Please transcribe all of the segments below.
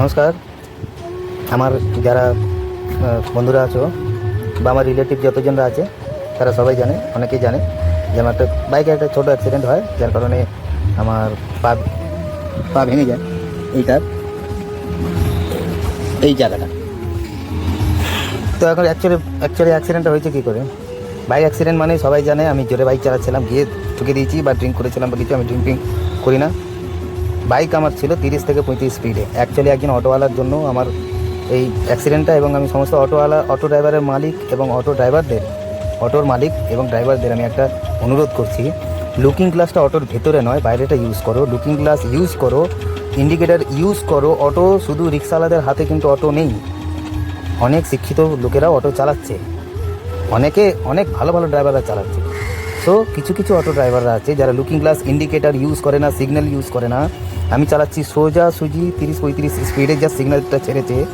নমস্কার। আমার যারা বন্ধুরা আছো বা আমার রিলেটিভ যতজনরা আছে, তারা সবাই জানে, অনেকেই জানে যে আমার একটা বাইকে একটা ছোটো অ্যাক্সিডেন্ট হয়, যার কারণে আমার পা পা ভেঙে যায় এইটার এই জায়গাটা। তো এখন অ্যাকচুয়ালি অ্যাকচুয়ালি অ্যাক্সিডেন্টটা হয়েছে কী করে? বাইক অ্যাক্সিডেন্ট মানে সবাই জানে, আমি জোরে বাইক চালাচ্ছিলাম, গিয়ে ঠুকে দিয়েছি বা ড্রিঙ্ক করেছিলাম বা কিছু, আমি ড্রিঙ্ক ড্রিঙ্ক করি না। বাইক আমার ছিল তিরিশ থেকে পঁয়ত্রিশ স্পিডে অ্যাকচুয়ালি একজন অটোওয়ালার জন্য আমার এই অ্যাক্সিডেন্টটা এবং আমি সমস্ত অটোওয়ালা, অটো ড্রাইভারের মালিক এবং অটো ড্রাইভারদের অটোর মালিক এবং ড্রাইভারদের আমি একটা অনুরোধ করছি লুকিং গ্লাসটা অটোর ভেতরে নয়, বাইরেটা ইউজ করো। লুকিং গ্লাস ইউজ করো ইন্ডিকেটার ইউজ করো। অটো শুধু রিক্সাওয়ালাদের হাতে কিন্তু অটো নেই। অনেক শিক্ষিত লোকেরাও অটো চালাচ্ছে। অনেকে, অনেক ভালো ভালো ড্রাইভাররা চালাচ্ছে। সো কিছু কিছু অটো ড্রাইভাররা আছে যারা লুকিং গ্লাস ইন্ডিকেটার ইউজ করে না সিগন্যাল ইউজ করে না। আমি চালাচ্ছি সোজা সুজি, তিরিশ পঁয়ত্রিশ স্পিডে যা সিগন্যালটা ছেড়েছে।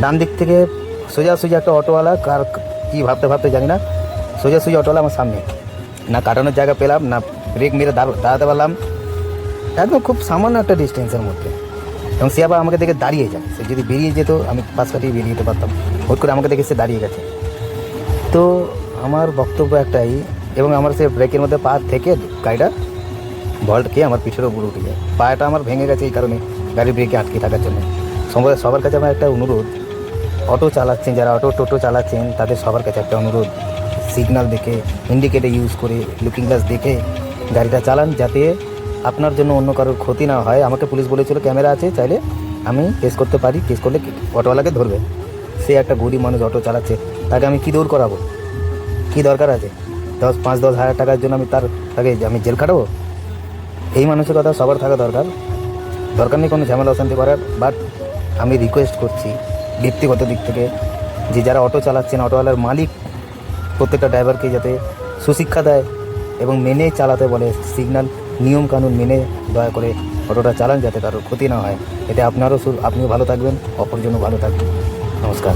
ডান দিক থেকে সোজা সোজা একটা অটোওয়ালা, কার কী ভাবতে ভাবতে জানি না। সোজা সোজা অটোওয়ালা আমার সামনে। না কাটানোর জায়গা পেলাম, না ব্রেক মেরে দাঁড়- দাঁড়াতে পারলাম। একদম খুব সামান্য একটা ডিস্টেন্সের মধ্যে। এবং সে আবার আমাকে দেখে দাঁড়িয়ে যায়। সে যদি বেরিয়ে যেত, আমি পাশ কাটিয়ে বেরিয়ে যেতে পারতাম। হুট করে আমাকে দেখে সে দাঁড়িয়ে গেছে। তো আমার বক্তব্য একটাই, এবং আমার সে ব্রেকের মধ্যে পা থেকে গাড়িটা ভল্ট খেয়ে আমার পিঠের উপরে উঠে যায়। পাটা আমার ভেঙে গেছে এই কারণে গাড়ির ব্রেকে আটকে থাকার জন্য। সবার সবার কাছে আমার একটা অনুরোধ, অটো চালাচ্ছেন, যারা অটো টোটো চালাচ্ছেন, তাদের সবার কাছে একটা অনুরোধ। সিগনাল দেখে, ইন্ডিকেটার ইউজ করে, লুকিং গ্লাস দেখে গাড়িটা চালান যাতে আপনার জন্য অন্য কারোর ক্ষতি না হয়। আমাকে পুলিশ বলেছিল, ক্যামেরা আছে, চাইলে আমি কেস করতে পারি। কেস করলে অটোওয়ালাকে ধরবে। সে একটা গরিব মানুষ অটো চালাচ্ছে। তাকে আমি কী দৌড় করাবো? কী দরকার আছে? দশ, পাঁচ, দশ হাজার টাকার জন্য আমি তার, তাকে আমি জেল খাটাবো? এই মানুষের কথা সবার থাকা দরকার। দরকার নেই কোনো ঝামেলা, অশান্তি করার বাট আমি রিকোয়েস্ট করছি ব্যক্তিগত দিক থেকে যে যারা অটো চালাচ্ছেন অটোওয়ালার মালিক প্রত্যেকটা ড্রাইভারকে যাতে সুশিক্ষা দেয় এবং মেনে চালাতে বলে সিগন্যাল নিয়ম কানুন মেনে দয়া করে অটোটা চালান যাতে কারোর ক্ষতি না হয়। এতে আপনারও আপনিও ভালো থাকবেন, অপরজনও ভালো থাকবেন। নমস্কার।